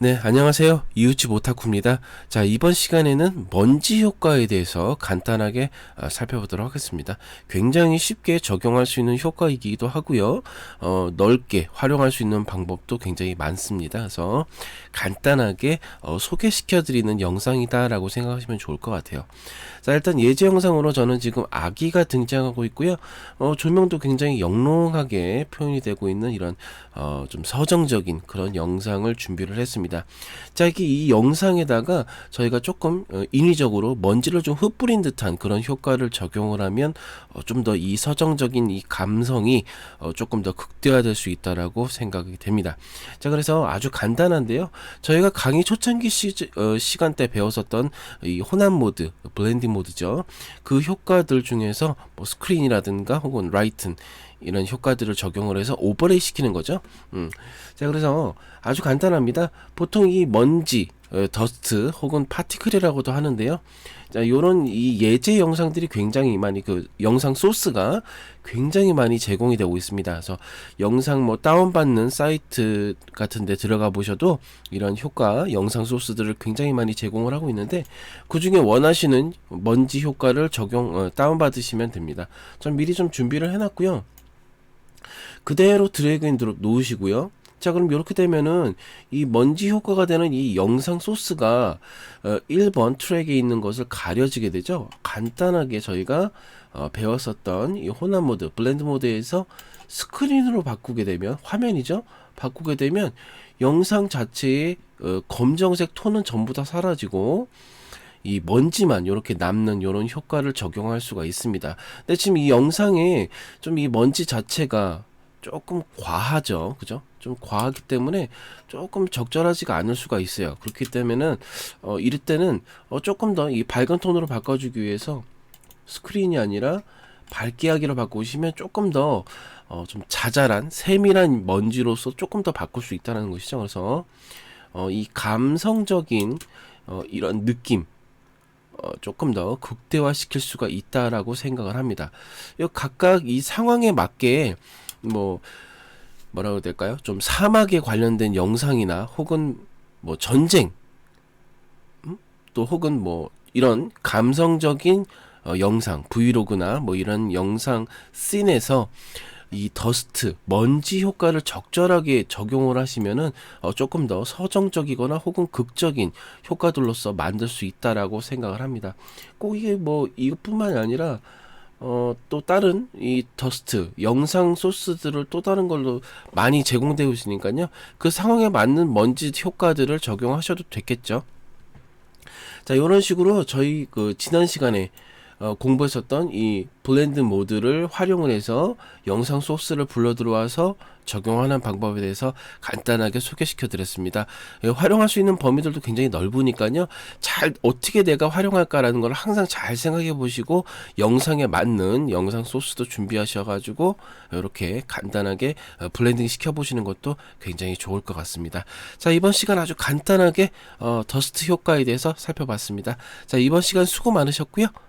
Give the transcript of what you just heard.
네, 안녕하세요. 이웃집 오타쿠입니다. 자, 이번 시간에는 먼지 효과에 대해서 간단하게 아, 살펴보도록 하겠습니다. 굉장히 쉽게 적용할 수 있는 효과이기도 하고요. 어, 넓게 활용할 수 있는 방법도 굉장히 많습니다. 그래서 간단하게 어, 소개시켜 드리는 영상이다라고 생각하시면 좋을 것 같아요. 자, 일단 예제 영상으로 저는 지금 아기가 등장하고 있고요. 어, 조명도 굉장히 영롱하게 표현이 되고 있는 이런 어, 좀 서정적인 그런 영상을 준비를 했습니다. 자, 이게 이 영상에다가 저희가 조금 어, 인위적으로 먼지를 좀 흩뿌린 듯한 그런 효과를 적용을 하면 어, 좀더 이 서정적인 이 감성이 어, 조금 더 극대화될 수 있다라고 생각이 됩니다. 자, 그래서 아주 간단한데요. 저희가 강의 초창기 시, 어, 시간 때 배웠었던 이 혼합 모드, 블렌딩 모드죠. 그 효과들 중에서 뭐 스크린이라든가 혹은 라이튼 이런 효과들을 적용을 해서 오버레이 시키는 거죠. 음. 자, 그래서 아주 간단합니다. 보통 이 먼지, 어, 더스트 혹은 파티클이라고도 하는데요. 자, 요런 이 예제 영상들이 굉장히 많이 그 영상 소스가 굉장히 많이 제공이 되고 있습니다. 그래서 영상 뭐 다운받는 사이트 같은 데 들어가 보셔도 이런 효과 영상 소스들을 굉장히 많이 제공을 하고 있는데 그 중에 원하시는 먼지 효과를 적용 어, 다운받으시면 됩니다. 전 미리 좀 준비를 해놨고요. 그대로 드래그 앤 드롭 놓으시고요. 자, 그럼 이렇게 되면은 이 먼지 효과가 되는 이 영상 소스가 어, 1번 트랙에 있는 것을 가려지게 되죠. 간단하게 저희가 어, 배웠었던 이 혼합 모드, 블렌드 모드에서 스크린으로 바꾸게 되면 화면이죠. 바꾸게 되면 영상 자체의 어, 검정색 톤은 전부 다 사라지고 이 먼지만 이렇게 남는 이런 효과를 적용할 수가 있습니다. 근데 지금 이 영상에 좀 이 먼지 자체가 조금 과하죠. 그죠? 좀 과하기 때문에 조금 적절하지가 않을 수가 있어요. 그렇기 때문에는 어 이럴 때는 어 조금 더 이 밝은 톤으로 바꿔주기 위해서 스크린이 아니라 밝게 하기로 바꾸시면 조금 더 어 좀 자잘한 세밀한 먼지로서 조금 더 바꿀 수 있다는 것이죠. 그래서 어 이 감성적인 어 이런 느낌 어, 조금 더 극대화 시킬 수가 있다라고 생각을 합니다. 이 각각 이 상황에 맞게 뭐 뭐라고 해야 될까요? 좀 사막에 관련된 영상이나 혹은 뭐 전쟁 음? 또 혹은 뭐 이런 감성적인 어, 영상 브이로그나 뭐 이런 영상 씬에서 이 더스트 먼지 효과를 적절하게 적용을 하시면은 어, 조금 더 서정적이거나 혹은 극적인 효과들로서 만들 수 있다라고 생각을 합니다. 꼭 이게 뭐 이것뿐만이 아니라 어, 또 다른 이 더스트 영상 소스들을 또 다른 걸로 많이 제공되고 있으니까요. 그 상황에 맞는 먼지 효과들을 적용하셔도 되겠죠. 자, 이런 식으로 저희 그 지난 시간에 어, 공부했었던 이 블렌드 모드를 활용을 해서 영상 소스를 불러 들어와서 적용하는 방법에 대해서 간단하게 소개시켜 드렸습니다. 예, 활용할 수 있는 범위들도 굉장히 넓으니까요. 잘 어떻게 내가 활용할까라는 걸 항상 잘 생각해 보시고 영상에 맞는 영상 소스도 준비하셔 가지고 이렇게 간단하게 어, 블렌딩 시켜 보시는 것도 굉장히 좋을 것 같습니다. 자, 이번 시간 아주 간단하게 어, 더스트 효과에 대해서 살펴봤습니다. 자, 이번 시간 수고 많으셨고요.